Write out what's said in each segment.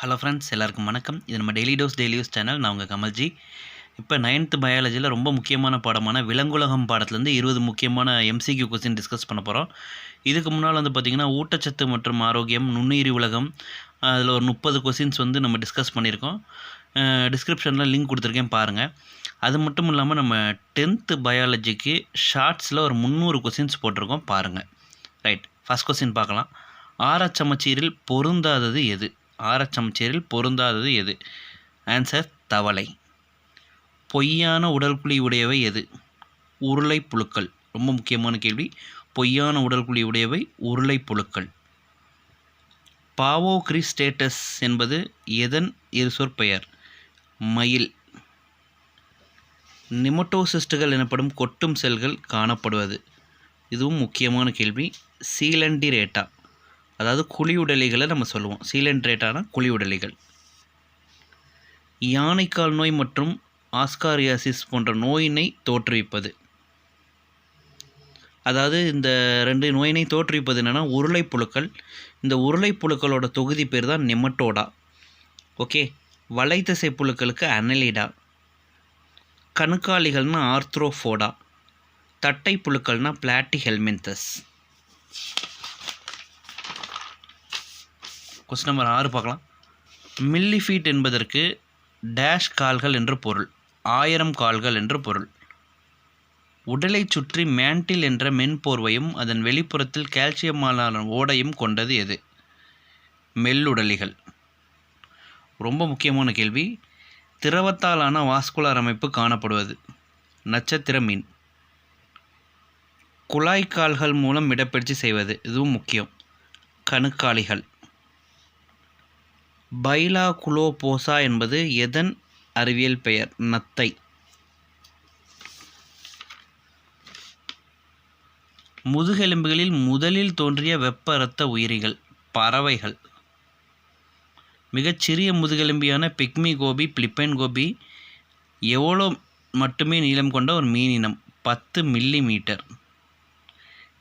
Hello friends எல்லாருக்கும் வணக்கம். இது நம்ம daily dose daily use channel நான் உங்கள் கமல்ஜி இப்போ நைன்த்து பயாலஜியில் ரொம்ப முக்கியமான பாடமான விலங்குலகம் பாடத்துலேருந்து இருபது முக்கியமான எம்சிக்யூ கொஸ்டின் டிஸ்கஸ் பண்ண போகிறோம் இதுக்கு முன்னால் வந்து பார்த்திங்கன்னா ஊட்டச்சத்து மற்றும் ஆரோக்கியம் நுண்ணுயிரி உலகம் அதில் ஒரு முப்பது கொஸ்டின்ஸ் வந்து நம்ம டிஸ்கஸ் பண்ணியிருக்கோம். டிஸ்கிரிப்ஷனில் லிங்க் கொடுத்துருக்கேன் பாருங்கள் அது மட்டும் இல்லாமல் நம்ம டென்த்து பயாலஜிக்கு ஷார்ட்ஸில் ஒரு முந்நூறு கொஸ்டின்ஸ் போட்டிருக்கோம் பாருங்கள் ரைட் ஃபஸ்ட் கொஸ்டின் பார்க்கலாம். ஆராய்ச்சமச்சீரில் பொருந்தாதது எது? ஆரச்சமச்சீரில் பொருந்தாதது எது? ஆன்சர் தவளை. பொய்யான உடல்குழி உடையவை எது? உருளை புழுக்கள். ரொம்ப முக்கியமான கேள்வி. பொய்யான உடல்குழி உடையவை உருளை புழுக்கள். பாவோ கிரிஸ்டேட்டஸ் என்பது எதன் இரு சொற்பெயர் மயில். நிமட்டோசிஸ்டுகள் எனப்படும் கொட்டும் செல்கள் காணப்படுவது. இதுவும் முக்கியமான கேள்வி. சீலண்டிரேட்டா. அதாவது குழியுடலிகளை நம்ம சொல்லுவோம். சீலன்ட்ரேட்டான குழி உடலிகள். யானைக்கால் நோய் மற்றும் ஆஸ்காரியாசிஸ் போன்ற நோயினை தோற்றுவிப்பது. அதாவது இந்த ரெண்டு நோயினை தோற்றுவிப்பது என்னென்னா உருளை புழுக்கள் இந்த உருளை புழுக்களோட தொகுதி பேர் தான் நெமட்டோடா. ஓகே? வலைத்தசை புழுக்களுக்கு அனலிடா. கணுக்காளிகள்னால் ஆர்த்ரோஃபோடா தட்டை புழுக்கள்னால் பிளாட்டி ஹெல்மென்தஸ் கொஸ்டின் நம்பர் ஆறு பார்க்கலாம். மில்லிஃபீட் என்பதற்கு டேஷ் கால்கள் என்று பொருள். ஆயிரம் கால்கள் என்று பொருள். உடலை சுற்றி மேண்டில் என்ற மென்போர்வையும் அதன் வெளிப்புறத்தில் கால்சியமான ஓடையும் கொண்டது எது? மெல்லுடலிகள். ரொம்ப முக்கியமான கேள்வி. திரவத்தாலான வாஸ்குலார் அமைப்பு காணப்படுவது? நட்சத்திர மீன். குழாய்க்கால்கள் மூலம் இடப்பெயர்ச்சி செய்வது. இதுவும் முக்கியம். கணுக்காளிகள் பைலா பைலாகுலோபோசா என்பது எதன் அறிவியல் பெயர்? நத்தை. முதுகெலும்புகளில் முதலில் தோன்றிய வெப்ப இரத்த உயிரிகள் பறவைகள். மிகச்சிறிய முதுகெலும்பியான பிக்மி கோபி பிளிப்பைன் கோபி எவ்வளோ மட்டுமே நீளம் கொண்ட ஒரு மீனினம் பத்து மில்லி மீட்டர்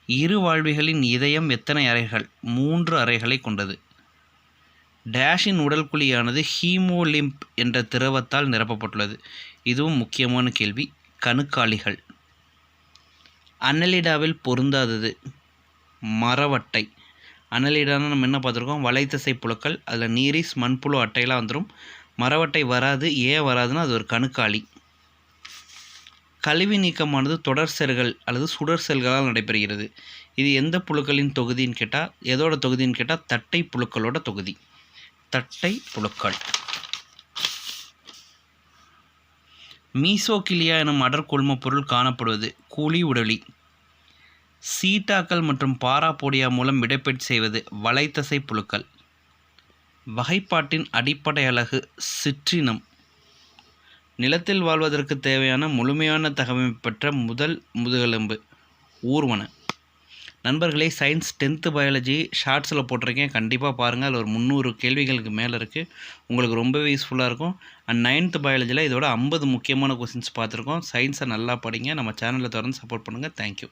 இரு வாழ்விகளின் இதயம் எத்தனை அறைகள்? மூன்று அறைகளை கொண்டது. டேஷின் உடல் குழியானது ஹீமோலிம்ப் என்ற திரவத்தால் நிரப்பப்பட்டுள்ளது. இதுவும் முக்கியமான கேள்வி. கணுக்காளிகள் அன்னலிடாவில் பொருந்தாதது மரவட்டை. அன்னலிடான்னு நம்ம என்ன பார்த்துருக்கோம்? வலைத்தசை புழுக்கள். அதில் நீரிஸ் மண்புழு அட்டையெல்லாம் வந்துடும் மரவட்டை வராது. ஏன் வராதுன்னா அது ஒரு கணுக்காளி கழிவு நீக்கமானது தொடர் செல்கள் அல்லது சுடர் செல்களால் நடைபெறுகிறது. இது எந்த புழுக்களின் தொகுதின்னு கேட்டால் எதோட தொகுதின்னு கேட்டால் தட்டை புழுக்களோட தொகுதி. தட்டை புழுக்கள். மீசோகிலியா எனும் அடர்கொள்ம பொருள் காணப்படுவது கூலி உடலி. சீட்டாக்கள் மற்றும் பாராபோடியா மூலம் இடப்பெயர்ச்சி செய்வது வலைத்தசை புழுக்கள். வகைப்பாட்டின் அடிப்படை அழகு சிற்றினம். நிலத்தில் வாழ்வதற்கு தேவையான முழுமையான தகவமைப்பு பெற்ற முதல் முதுகெலும்பு ஊர்வன. நண்பர்களே சயின்ஸ் டென்த்து பயாலஜி ஷார்ட்ஸில் போட்டிருக்கேன். கண்டிப்பாக பாருங்கள் அதில் ஒரு முந்நூறு கேள்விகளுக்கு மேலே இருக்குது உங்களுக்கு ரொம்பவே யூஸ்ஃபுல்லாக இருக்கும். அண்ட் நைன்த்து பயாலஜியில் இதோட ஐம்பது முக்கியமான கொஸ்டின்ஸ் பார்த்துருக்கோம். சயின்ஸை நல்லா படிங்க. நம்ம சேனலில் தொடர்ந்து சப்போர்ட் பண்ணுங்கள் தேங்க்யூ